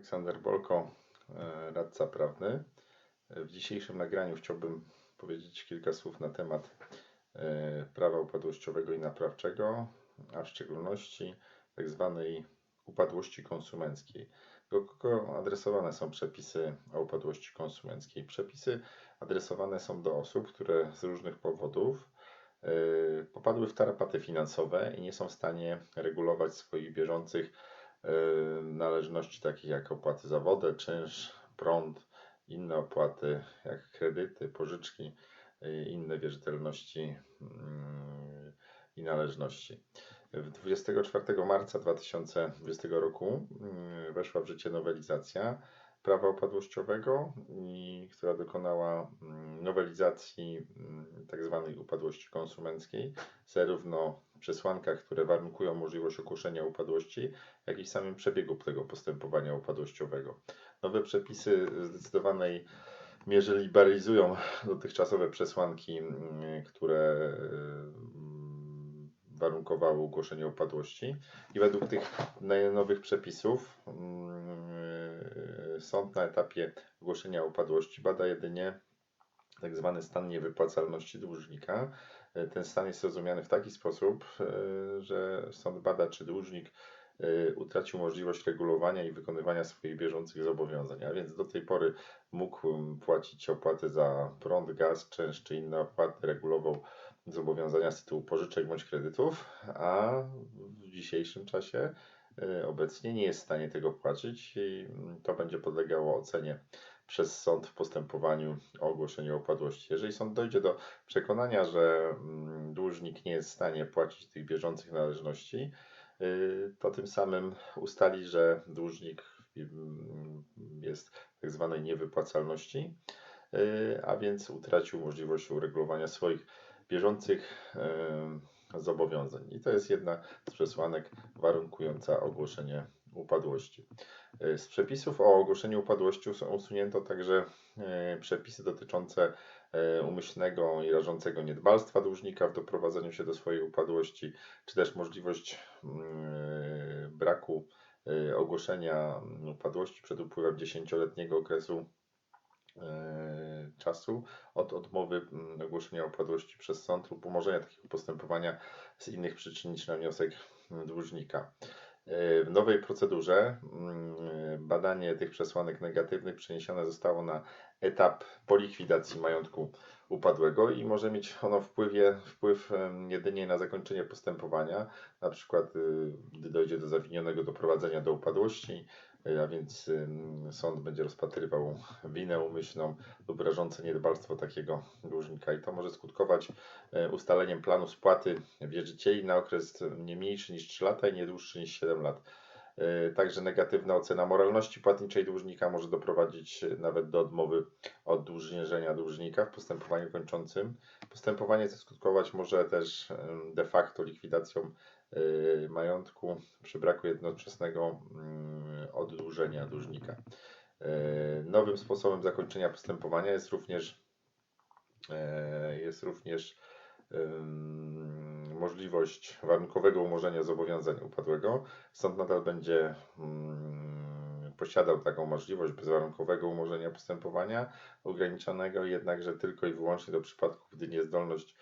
Aleksander Bolko, e, radca prawny. W dzisiejszym nagraniu chciałbym powiedzieć kilka słów na temat e, prawa upadłościowego i naprawczego, a w szczególności tzw. upadłości konsumenckiej. Do kogo adresowane są przepisy o upadłości konsumenckiej? Przepisy adresowane są do osób, które z różnych powodów e, popadły w tarapaty finansowe i nie są w stanie regulować swoich bieżących należności takich jak opłaty za wodę, czynsz, prąd, inne opłaty jak kredyty, pożyczki i inne wierzytelności yy, i należności. 24 marca 2020 roku yy, weszła w życie nowelizacja prawa upadłościowego, która dokonała mm, nowelizacji tzw. Tak upadłości konsumenckiej, zarówno przesłankach, które warunkują możliwość ogłoszenia upadłości, jak i samym przebiegu tego postępowania upadłościowego. Nowe przepisy zdecydowanej mierze liberalizują dotychczasowe przesłanki, mm, które warunkowały ogłoszenie upadłości i według tych nowych przepisów mm, sąd na etapie ogłoszenia upadłości bada jedynie tak zwany stan niewypłacalności dłużnika. Ten stan jest rozumiany w taki sposób, e, że sąd bada, czy dłużnik e, utracił możliwość regulowania i wykonywania swoich bieżących zobowiązań, a więc do tej pory mógł płacić opłaty za prąd, gaz, czynsz czy inne opłaty, regulował zobowiązania z tytułu pożyczek bądź kredytów, a w dzisiejszym czasie e, obecnie nie jest w stanie tego płacić i mm, to będzie podlegało ocenie przez sąd w postępowaniu o ogłoszenie upadłości. Jeżeli sąd dojdzie do przekonania, że mm, dłużnik nie jest w stanie płacić tych bieżących należności, y, to tym samym ustali, że dłużnik mm, jest w tak zwanej niewypłacalności, y, a więc utracił możliwość uregulowania swoich bieżących zobowiązań. I to jest jedna z przesłanek warunkująca ogłoszenie upadłości. E, z przepisów o ogłoszeniu upadłości usunięto także e, przepisy dotyczące e, umyślnego i rażącego niedbalstwa dłużnika w doprowadzeniu się do swojej upadłości, czy też możliwość mm, braku ogłoszenia upadłości przed upływem 10-letniego okresu czasu od odmowy mm, ogłoszenia upadłości przez sąd lub umorzenia takiego postępowania z innych przyczyn niż na wniosek mm, dłużnika. W nowej procedurze mm, badanie tych przesłanek negatywnych przeniesione zostało na etap po likwidacji majątku upadłego i może mieć ono wpływie, wpływ jedynie na zakończenie postępowania, na przykład y, gdy dojdzie do zawinionego doprowadzenia do upadłości, a więc sąd będzie rozpatrywał winę umyślną lub rażące niedbalstwo takiego dłużnika i to może skutkować y, ustaleniem planu spłaty wierzycieli na okres nie mniejszy niż 3 lata i nie dłuższy niż 7 lat. E, także negatywna ocena moralności płatniczej dłużnika może doprowadzić nawet do odmowy od dłużnienia dłużnika w postępowaniu kończącym. Postępowanie to skutkować może też de facto likwidacją e, majątku przy braku jednoczesnego mm, oddłużenia dłużnika. E, nowym sposobem zakończenia postępowania jest również jest również możliwość warunkowego umorzenia zobowiązania upadłego. Sąd nadal będzie mm, posiadał taką możliwość bezwarunkowego umorzenia postępowania ograniczonego, jednakże tylko i wyłącznie do przypadków, gdy niezdolność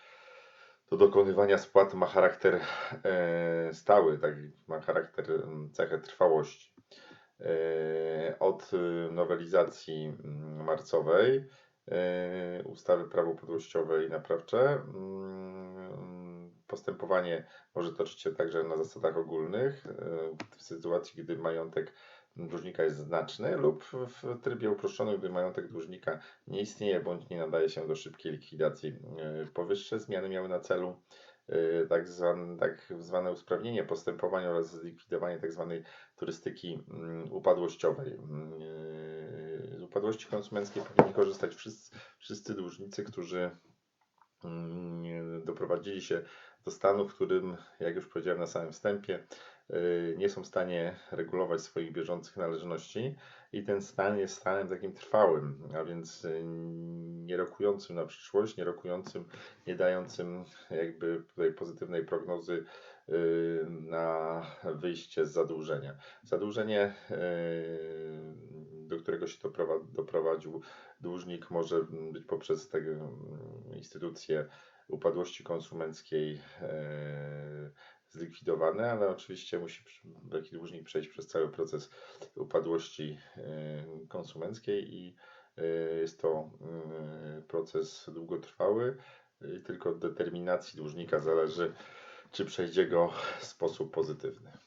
do dokonywania spłat ma charakter e, stały, tak, ma charakter cechę trwałości. E, od y, nowelizacji marcowej e, ustawy prawo podłościowe i naprawcze Postępowanie może toczyć się także na zasadach ogólnych, e, w sytuacji, gdy majątek dłużnika jest znaczny lub w trybie uproszczonym, gdy majątek dłużnika nie istnieje bądź nie nadaje się do szybkiej likwidacji. E, powyższe zmiany miały na celu e, tak zwane, tak zwane usprawnienie postępowań oraz zlikwidowanie tak zwanej turystyki mm, upadłościowej. Mm, z upadłości konsumenckiej powinni korzystać wszyscy, wszyscy dłużnicy, którzy mm, doprowadzili się do stanu, w którym, jak już powiedziałem na samym wstępie, y, nie są w stanie regulować swoich bieżących należności i ten stan jest stanem takim trwałym, a więc y, nie rokującym na przyszłość, nie rokującym, nie dającym jakby tutaj pozytywnej prognozy y, na wyjście z zadłużenia. Zadłużenie, do którego się doprowadził dłużnik, może być poprzez te instytucje upadłości konsumenckiej zlikwidowane, ale oczywiście musi taki dłużnik przejść przez cały proces upadłości e, konsumenckiej i e, jest to e, proces długotrwały. Tylko od determinacji dłużnika zależy, czy przejdzie go w sposób pozytywny.